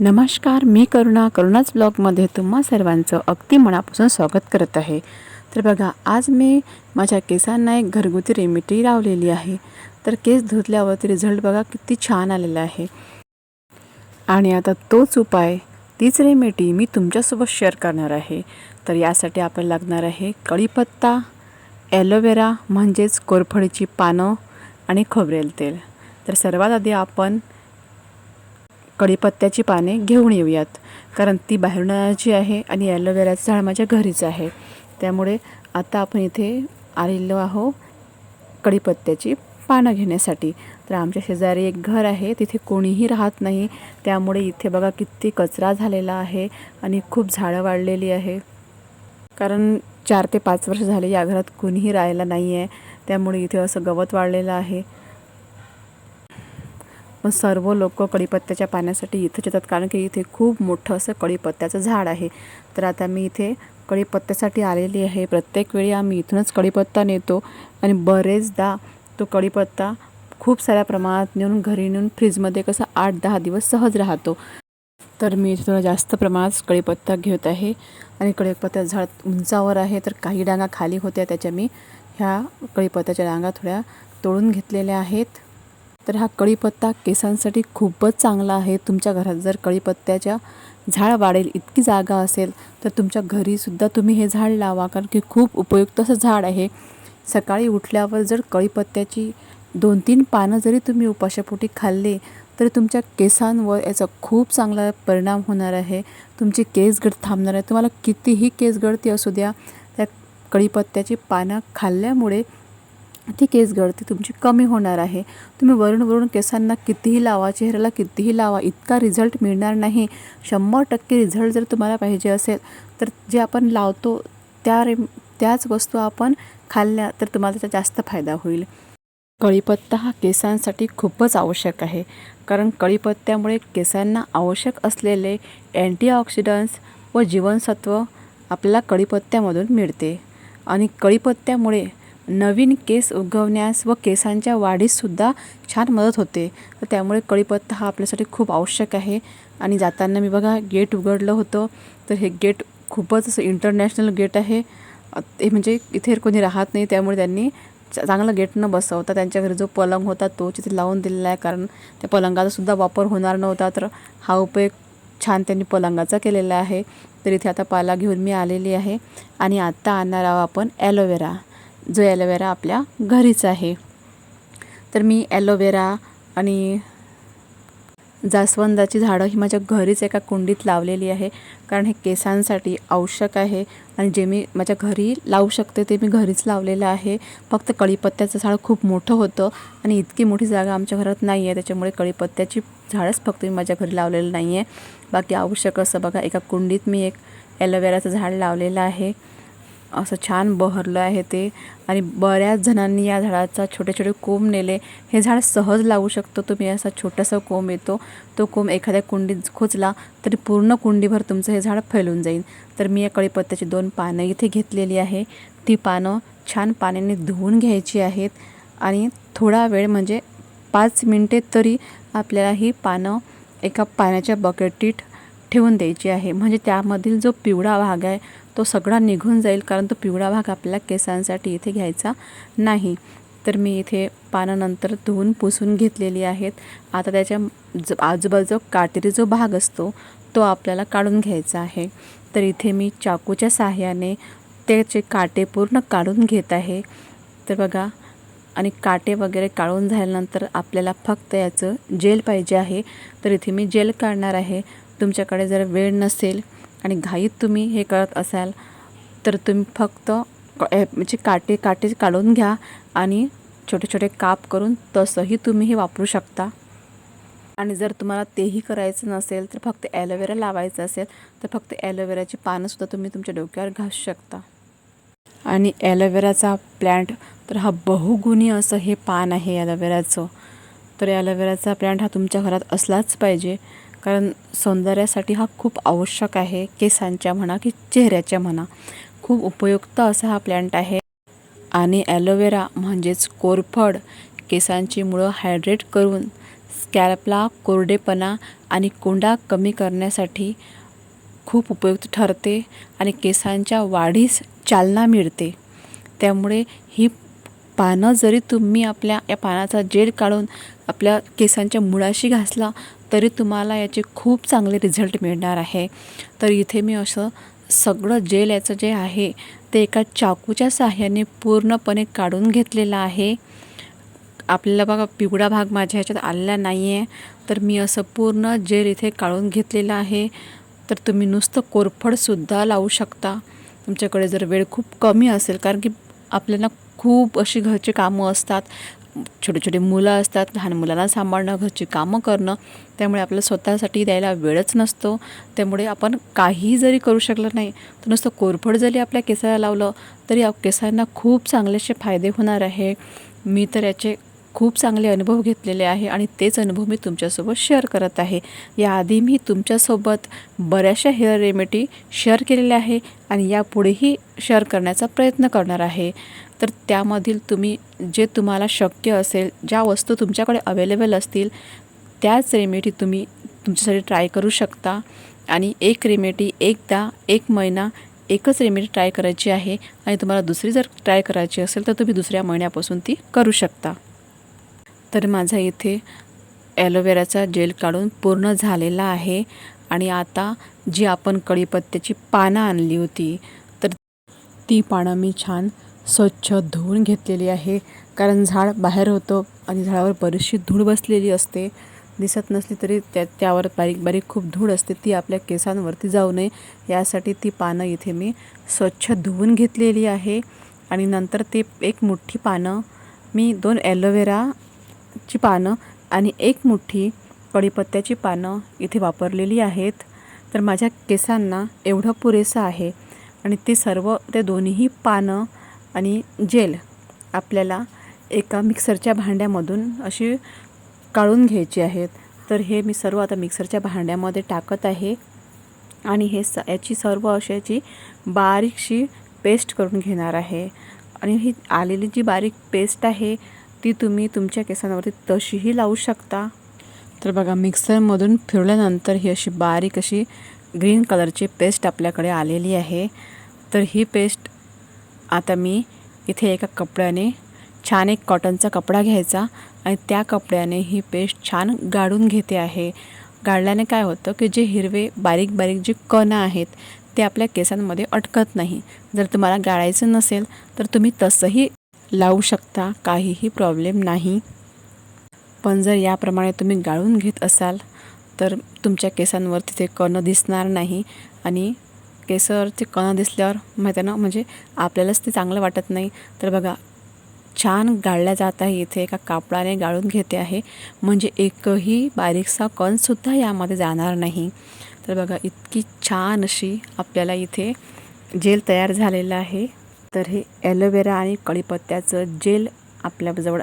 नमस्कार मी करुणा. करुणाच ब्लॉगमध्ये तुम्हा सर्वांचं अगदी मनापासून स्वागत करत आहे. तर बघा आज मी माझ्या केसांना एक घरगुती रेमेडी लावलेली आहे. तर केस धुतल्यावरती रिझल्ट बघा किती छान आलेला आहे. आणि आता तोच उपाय तीच रेमेडी मी तुमच्यासोबत शेअर करणार आहे. तर यासाठी आपल्याला लागणार आहे कढीपत्ता ॲलोवेरा म्हणजेच कोरफडीची पानं आणि खोबरेल तेल. तर सर्वात आधी आपण कढीपत्त्याची पाने घेऊन येऊयात. कारण ती बाहेरून आणायची आहे आणि ॲलोवेराचं झाड माझ्या घरीच आहे. त्यामुळे आता आपण इथे आलेलो आहो कढीपत्त्याची पानं घेण्यासाठी. तर आमच्या शेजारी एक घर आहे तिथे कोणीही राहत नाही. त्यामुळे इथे बघा किती कचरा झालेला आहे आणि खूप झाडं वाढलेली आहे. कारण चार ते पाच वर्ष झाले या घरात कोणीही राहायला नाही आहे त्यामुळे इथे असं गवत वाढलेलं आहे. पण सर्व लोक कढीपत्त्याच्या पाण्यासाठी इथंच येतात. कारण की इथे खूप मोठं असं कढीपत्त्याचं झाड आहे. तर आता मी इथे कढीपत्त्यासाठी आलेली आहे. प्रत्येक वेळी आम्ही इथूनच कढीपत्ता नेतो आणि बरेचदा तो कढीपत्ता खूप साऱ्या प्रमाणात नेऊन घरी नेऊन फ्रीजमध्ये कसं आठ दहा दिवस सहज राहतो. तर मी इथे थोडा जास्त प्रमाणात कढीपत्ता घेत आहे आणि कढीपत्त्याचं झाड उंचावर आहे. तर काही डांगा खाली होत्या त्याच्या मी ह्या कढीपत्त्याच्या डांगा थोड्या तोडून घेतलेल्या आहेत. तर हा कढीपत्ता केसांसाठी खूपच चांगला आहे. तुमच्या घरात जर कढीपत्त्याच्या झाड वाढेल इतकी जागा असेल तर तुमच्या घरीसुद्धा तुम्ही हे झाड लावा. कारण की खूप उपयुक्त असं झाड आहे. सकाळी उठल्यावर जर कढीपत्त्याची दोन तीन पानं जरी तुम्ही उपाशापोटी खाल्ले तरी तुमच्या केसांवर याचा खूप चांगला परिणाम होणार आहे. तुमची केस गळ थांबणार आहे. तुम्हाला कितीही केस गळती असू द्या त्या कढीपत्त्याची पानं खाल्ल्यामुळे ती केस गळती तुमची कमी होणार आहे. तुम्ही वरून वरून केसांना कितीही लावा चेहऱ्याला कितीही लावा इतका रिझल्ट मिळणार नाही. शंभर टक्के रिझल्ट जर तुम्हाला पाहिजे असेल तर जे आपण लावतो त्या रे त्याच वस्तू आपण खाल्ल्या तर तुम्हाला त्याचा जास्त फायदा होईल. कढीपत्ता हा केसांसाठी खूपच आवश्यक आहे. कारण कढीपत्त्यामुळे केसांना आवश्यक असलेले अँटीऑक्सिडंट्स व जीवनसत्व आपल्याला कढीपत्त्यामधून मिळते. आणि कढीपत्त्यामुळे नवीन केस उगवण्यास व केसांच्या वाढीससुद्धा छान मदत होते. तर त्यामुळे कढीपत्ता हा आपल्यासाठी खूप आवश्यक आहे. आणि जाताना मी बघा गेट उघडलं होतं. तर हे गेट खूपच असं इंटरनॅशनल गेट आहे. ते म्हणजे इथे कोणी राहत नाही त्यामुळे त्यांनी चांगलं गेट न बसवता त्यांच्या घरी जो पलंग होता तो तिथे लावून दिलेला आहे. कारण त्या पलंगाचासुद्धा वापर होणार नव्हता. तर हा उपयोग छान त्यांनी पलंगाचा केलेला आहे. तर इथे आता पाला घेऊन मी आलेली आहे. आणि आत्ता आणणार आहोत आपण ॲलोवेरा जो ॲलोवेरा आपल्या घरीच आहे. तर मी ॲलोवेरा आणि जास्वंदाची झाडं ही माझ्या घरीच एका कुंडीत लावलेली आहे. कारण हे केसांसाठी आवश्यक आहे आणि जे मी माझ्या घरी लावू शकते ते मी घरीच लावलेलं आहे. फक्त कढीपत्त्याचं झाड खूप मोठं होतं आणि इतकी मोठी जागा आमच्या घरात नाही आहे. त्याच्यामुळे कढीपत्त्याची झाडच फक्त मी माझ्या घरी लावलेलं नाही आहे बाकी आवश्यक असं बघा एका कुंडीत मी एक ॲलोवेराचं झाड लावलेलं आहे. असं छान बहरलं आहे ते. आणि बऱ्याच जणांनी या झाडाचा छोटे छोटे कोंब नेले. हे झाड सहज लावू शकतो तुम्ही असा छोटासा कोंब येतो. तो कोंब एखाद्या कुंडीत खोचला तरी पूर्ण कुंडीभर तुमचं हे झाड फैलून जाईल. तर मी या कढीपत्त्याची दोन पानं इथे घेतलेली आहे. ती पानं छान पाण्याने धुवून घ्यायची आहेत. आणि थोडा वेळ म्हणजे पाच मिनटे तरी आपल्याला ही पानं एका पाण्याच्या बकेटीत ठेवून द्यायची आहे. म्हणजे त्यामधील जो पिवळा भाग आहे तो सगळा निघून जाईल कारण तो पिवळा भाग आपल्याला केसांसाठी इथे घ्यायचा नाही. तर मी इथे पानानंतर धुवून पुसून घेतलेली आहेत. आता त्याच्या ज आजूबाजू काटेरी जो भाग असतो तो आपल्याला काढून घ्यायचा आहे. तर इथे मी चाकूच्या साह्याने त्याचे काटे पूर्ण काढून घेत आहे तर बघा आणि काटे वगैरे काढून झाल्यानंतर आपल्याला फक्त याचं जेल पाहिजे आहे. तर इथे मी जेल काढणार आहे. तुमच्याकडे जर वेळ नसेल आणि घाईत तुम्ही हे करत असाल तर तुम्ही फक्त म्हणजे काटे काटे काढून घ्या आणि छोटे छोटे काप करून तसंही तुम्ही हे वापरू शकता. आणि जर तुम्हाला तेही करायचं नसेल तर फक्त ॲलोवेरा लावायचं असेल तर फक्त ॲलोवेराची पानंसुद्धा तुम्ही तुमच्या डोक्यावर घासू शकता. आणि ॲलोवेराचा प्लॅन्ट तर हा बहुगुणी असं हे पान आहे ॲलोवेराचं तर ॲलोवेराचा प्लॅन्ट हा तुमच्या घरात असलाच पाहिजे. कारण सौंदर्यासाठी हा खूप आवश्यक आहे. केसांच्या म्हणा की चेहऱ्याच्या म्हणा. खूप उपयुक्त असा हा प्लॅन्ट आहे. आणि ॲलोवेरा म्हणजेच कोरफड केसांची मुळं हायड्रेट करून स्कॅल्पला कोरडेपणा आणि कोंडा कमी करण्यासाठी खूप उपयुक्त ठरते आणि केसांच्या वाढीस चालना मिळते. त्यामुळे ही पानं जरी तुम्ही आपल्या या पानाचा जेल काढून आपल्या केसांच्या मुळाशी घासला तरी तुम्हाला याचे खूप चांगले रिझल्ट मिळणार आहे. तर इथे मी असं सगळं जेल याचं जे आहे ते एका चाकूच्या साह्याने पूर्णपणे काढून घेतलेलं आहे. आपल्याला बघा पिवळा भाग माझ्या ह्याच्यात आलेला नाही आहे तर मी असं पूर्ण जेल इथे काढून घेतलेलं आहे. तर तुम्ही नुसतं कोरफडसुद्धा लावू शकता. तुमच्याकडे जर वेळ खूप कमी असेल कारण की आपल्याला खूप अशी घरची कामं असतात. छोटे छोटे मुलं असतात. लहान मुलांना सांभाळणं घरची कामं करणं त्यामुळे आपल्याला स्वतःसाठी द्यायला वेळच नसतो. त्यामुळे आपण काही जरी करू शकलं नाही तर नुसतं कोरफड जरी आपल्या केसाला लावलं तरी केसांना खूप चांगलेसे फायदे होणार आहे. मी तर याचे खूप चांगले अनुभव घेतलेले आहे आणि तेच अनुभव मी तुमच्यासोबत शेअर करत आहे. याआधी मी तुमच्यासोबत बऱ्याचशा हेअर रेमेडी शेअर केलेल्या आहे आणि यापुढेही शेअर करण्याचा प्रयत्न करणार आहे. तर त्यामधील तुम्ही जे तुम्हाला शक्य असेल ज्या वस्तू तुमच्याकडे अवेलेबल असतील त्याच रेमेडी तुम्ही तुमच्यासाठी ट्राय करू शकता. आणि एक रेमेडी एकदा एक महिना एकच रेमेडी ट्राय करायची आहे. आणि तुम्हाला दुसरी जर ट्राय करायची असेल तर तुम्ही दुसऱ्या महिन्यापासून ती करू शकता. तर माझा इथे ॲलोवेराचा जेल काढून पूर्ण झालेला आहे. आणि आता जी आपण कढीपत्त्याची पानं आणली होती तर ती पानं मी छान स्वच्छ धुवून घेतलेली आहे. कारण झाड बाहेर होतं आणि झाडावर बरीचशी धूळ बसलेली असते. दिसत नसली तरी त्या त्यावर बारीक बारीक खूप धूळ असते. ती आपल्या केसांवरती जाऊ नये. यासाठी ती पानं इथे मी स्वच्छ धुवून घेतलेली आहे. आणि नंतर ते एक मुठ्ठी पानं मी दोन ॲलोवेराची पानं आणि एक मुठ्ठी कढीपत्त्याची पानं इथे वापरलेली आहेत. तर माझ्या केसांना एवढं पुरेसं आहे. आणि ते सर्व ते दोन्हीही पानं आणि जेल आपल्याला एका मिक्सरच्या भांड्यामधून अशी काढून घ्यायची आहेत. तर हे मी सर्व आता मिक्सरच्या भांड्यामध्ये टाकत आहे. आणि हे स याची सर्व अशाची बारीकशी पेस्ट करून घेणार आहे. आणि ही आलेली जी बारीक पेस्ट आहे ती तुम्ही तुमच्या केसांवरती तशीही लावू शकता. तर बघा मिक्सरमधून फिरल्यानंतर ही अशी बारीक अशी ग्रीन कलरची पेस्ट आपल्याकडे आलेली आहे. तर ही पेस्ट आता मी इथे एका कपड्याने छान एक कॉटनचा कपडा घ्यायचा आणि त्या कपड्याने ही पेस्ट छान गाळून घेते आहे. गाळल्याने काय होतं की जे हिरवे बारीक बारीक जे कण आहेत ते आपल्या केसांमध्ये अटकत नाही. जर तुम्हाला गाळायचं नसेल तर तुम्ही तसंही लावू शकता काहीही प्रॉब्लेम नाही. पण जर याप्रमाणे तुम्ही गाळून घेत असाल तर तुमच्या केसांवर तिथे कण दिसणार नाही आणि केसरचे कण दिसल्यावर माहिती आहे ना म्हणजे आपल्यालाच ते चांगलं वाटत नाही. तर बघा छान गाळल्या जात आहे इथे एका कापडाने गाळून घेते आहे. म्हणजे एकही बारीकसा कणसुद्धा यामध्ये जाणार नाही. तर बघा इतकी छान अशी आपल्याला इथे जेल तयार झालेलं आहे. तर हे ॲलोवेरा आणि कढीपत्त्याचं जेल आपल्याजवळ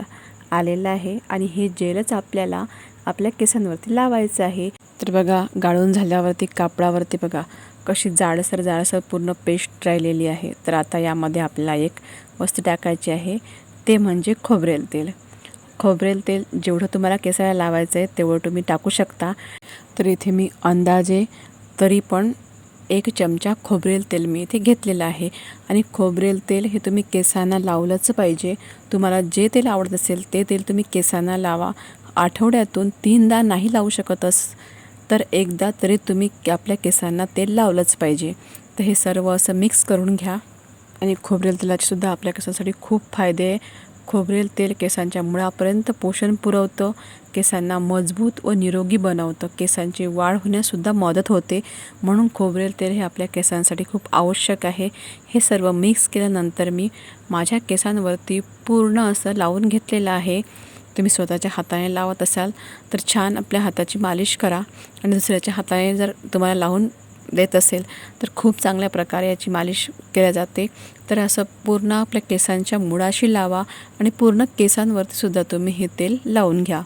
आलेलं आहे. आणि हे जेलच आपल्याला आपल्या केसांवरती लावायचं आहे. तर बघा गाळून झाल्यावरती कापडावरती बघा कशी जाडसर जाडसर पूर्ण पेस्ट राहिलेली आहे. तर आता यामध्ये आपल्याला एक वस्तू टाकायची आहे. ते म्हणजे खोबरेल तेल. खोबरेल तेल जेवढं तुम्हाला केसाला लावायचं आहे तेवढं तुम्ही टाकू शकता. तर इथे मी अंदाजे तरी पण एक चमचा खोबरेल तेल मी इथे घेतलेलं आहे. आणि खोबरेल तेल हे तुम्ही केसांना लावलंच पाहिजे. तुम्हाला जे तेल आवडत असेल ते तेल तुम्ही केसांना लावा. आठवड्यातून तीनदा नाही लावू शकत अस तर एकदा तरी तुम्ही आपल्या केसांना तेल लावलंच पाहिजे. तर हे सर्व असं मिक्स करून घ्या. आणि खोबरेल तेलाचेसुद्धा आपल्या केसांसाठी खूप फायदे आहे. खोबरेल तेल केसांच्या मुळापर्यंत पोषण पुरवतं. केसांना मजबूत व निरोगी बनवतं. केसांची वाढ होण्यासुद्धा मदत होते. म्हणून खोबरेल तेल हे आपल्या केसांसाठी खूप आवश्यक आहे. हे सर्व मिक्स केल्यानंतर मी माझ्या केसांवरती पूर्ण असं लावून घेतलेलं आहे. तुम्ही स्वतःच्या हाताने लावत असाल तर छान आपल्या हाताची मालिश करा. आणि दुसऱ्याच्या हाताने जर तुम्हाला लावून देत असेल तर खूप चांगल्या प्रकारे याची मालिश केल्या जाते. तर असं पूर्ण आपल्या केसांच्या मुळाशी लावा आणि पूर्ण केसांवरतीसुद्धा तुम्ही हे तेल लावून घ्या.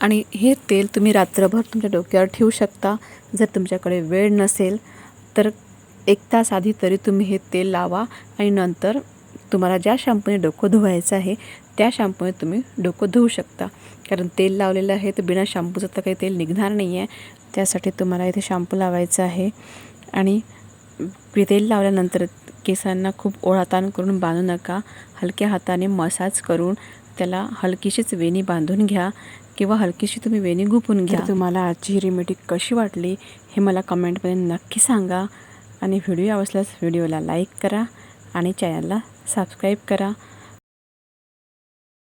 आणि हे तेल तुम्ही रात्रभर तुमच्या डोक्यावर ठेवू शकता. जर तुमच्याकडे वेळ नसेल तर एक तास आधी तरी तुम्ही हे तेल लावा आणि नंतर तुम्हाला ज्या शॅम्पूने डोकं धुवायचं आहे त्या शॅम्पूने तुम्ही डोकं धुवू शकता. कारण तेल लावलेलं आहे तर बिना शॅम्पूचं तर काही तेल निघणार नाही आहे त्यासाठी तुम्हाला इथे शॅम्पू लावायचा आहे. आणि तेल लावल्यानंतर केसांना खूप ओढाताण करून बांधू नका. हलक्या हाताने मसाज करून त्याला हलकीशीच वेणी बांधून घ्या किंवा हलकीशी तुम्ही वेणी गुपून घ्या. तुम्हाला आजची ही रेमेडी कशी वाटली हे मला कमेंटमध्ये नक्की सांगा. आणि व्हिडिओ आवडल्यास व्हिडिओला लाईक करा आणि चॅनलला सबस्क्राईब करा.